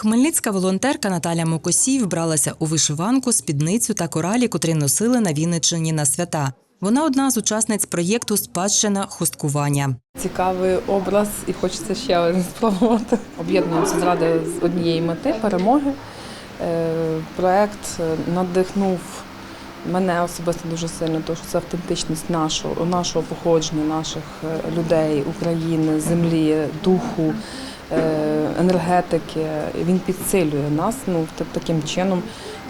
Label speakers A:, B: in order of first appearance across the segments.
A: Хмельницька волонтерка Наталя Мокосій вбралася у вишиванку, спідницю та коралі, котрі носили на Вінниччині на свята. Вона одна з учасниць проєкту Спадщина хусткування.
B: Цікавий образ і хочеться ще один спробувати. Об'єднуємося з однієї мети перемоги. Е, Проект надихнув мене особисто дуже сильно, тому що це автентичність нашого, нашого походження, наших е, людей, України, землі, духу, е, енергетики. Він підсилює нас ну, та- таким чином,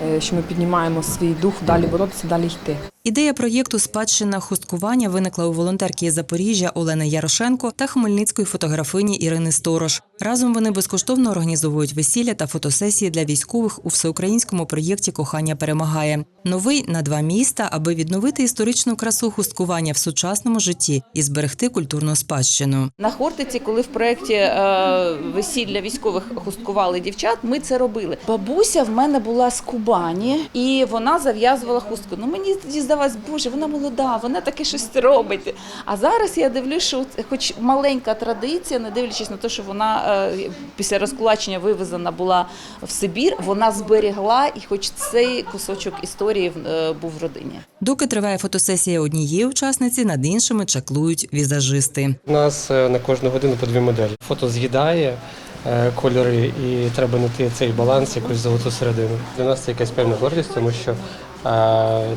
B: е, що ми піднімаємо свій дух далі боротися, далі йти.
A: Ідея проєкту Спадщина хусткування виникла у волонтерки Запоріжжя Олени Ярошенко та хмельницької фотографині Ірини Сторож. Разом вони безкоштовно організовують весілля та фотосесії для військових у всеукраїнському проєкті Кохання перемагає. Новий на два міста, аби відновити історичну красу хусткування в сучасному житті і зберегти культурну спадщину.
C: На Хортиці, коли в проєкті е, весілля військових хусткували дівчат, ми це робили. Бабуся в мене була з Кубані, і вона зав'язувала хустку. Ну мені здавалось, боже, вона молода, вона таке щось робить. А зараз я дивлюсь, що хоч маленька традиція, не дивлячись на те, що вона е, після розкулачення вивезена була в Сибір, вона зберігла, і хоч цей кусочок історії е, був в родині.
A: Доки триває фотосесія однієї учасниці, над іншими чаклують візажисти.
D: У нас е, на кожну годину по дві моделі. Фото з'їдає е, кольори, і треба знайти цей баланс, якусь золоту середину. Для нас це якась певна гордість, тому що е,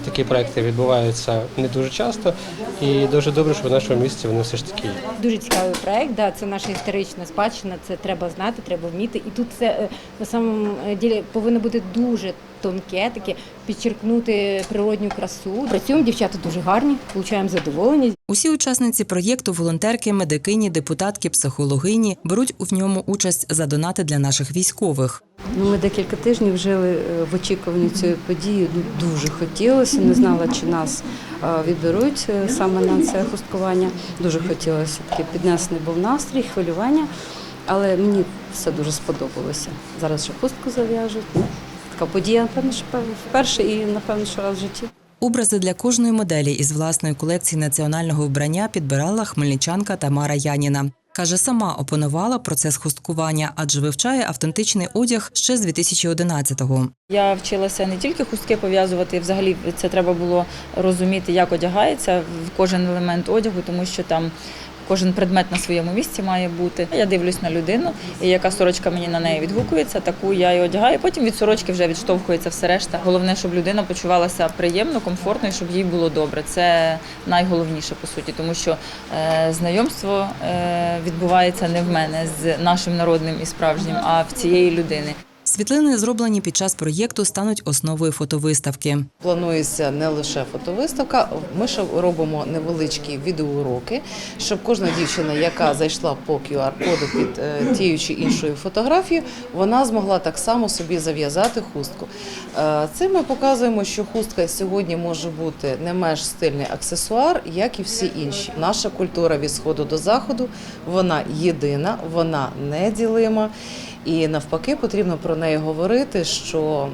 D: такі проекти відбуваються не дуже часто, і дуже добре, що в нашому місті вони все ж таки є.
E: Дуже цікавий проект. Да, це наша історична спадщина. Це треба знати, треба вміти. І тут це е, на самому е, ділі повинно бути дуже тонке, таке підчеркнути природню красу. Працюємо дівчата дуже гарні, получаємо задоволення.
A: Усі учасниці проєкту волонтерки, медикині, депутатки, психологині беруть у ньому участь за донати для наших військових.
F: Ну, ми декілька тижнів жили е, в очікуванні цієї події. Ну, Дуже хотілося, не знала, чи нас відберуть е, саме на це хусткування. Дуже хотілося такий піднесений був настрій, хвилювання. Але мені все дуже сподобалося. Зараз ще хустку зав'яжуть. Така подія, напевно, що вперше і напевно, що раз в житті.
A: Образи для кожної моделі із власної колекції національного вбрання підбирала хмельничанка Тамара Яніна. Каже, сама опанувала процес хусткування, адже вивчає автентичний одяг ще з 2011-го.
C: Я вчилася не тільки хустки пов'язувати, взагалі це треба було розуміти, як одягається кожен елемент одягу, тому що там кожен предмет на своєму місці має бути. Я дивлюсь на людину, і яка сорочка мені на неї відгукується, таку я і одягаю. Потім від сорочки вже відштовхується все решта. Головне, щоб людина почувалася приємно, комфортно і щоб їй було добре. Це найголовніше по суті, тому що е, знайомство е, відбувається не в мене з нашим народним і справжнім, а в цієї людини.
A: Світлини, зроблені під час проєкту, стануть основою фотовиставки.
G: Планується не лише фотовиставка. Ми ще робимо невеличкі відеоуроки, щоб кожна дівчина, яка зайшла по QR-коду під е, тією чи іншою фотографією, вона змогла так само собі зав'язати хустку. Е, Цим ми показуємо, що хустка сьогодні може бути не менш стильний аксесуар, як і всі інші. Наша культура від сходу до заходу вона єдина, вона неділима. І навпаки, потрібно про неї говорити, що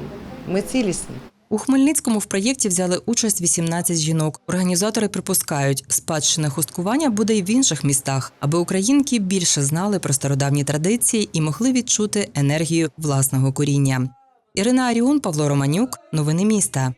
G: ми цілісні.
A: У Хмельницькому в проєкті взяли участь 18 жінок. Організатори припускають, спадщина хусткування буде й в інших містах, аби українки більше знали про стародавні традиції і могли відчути енергію власного коріння. Ірина Аріон, Павло Романюк. Новини міста.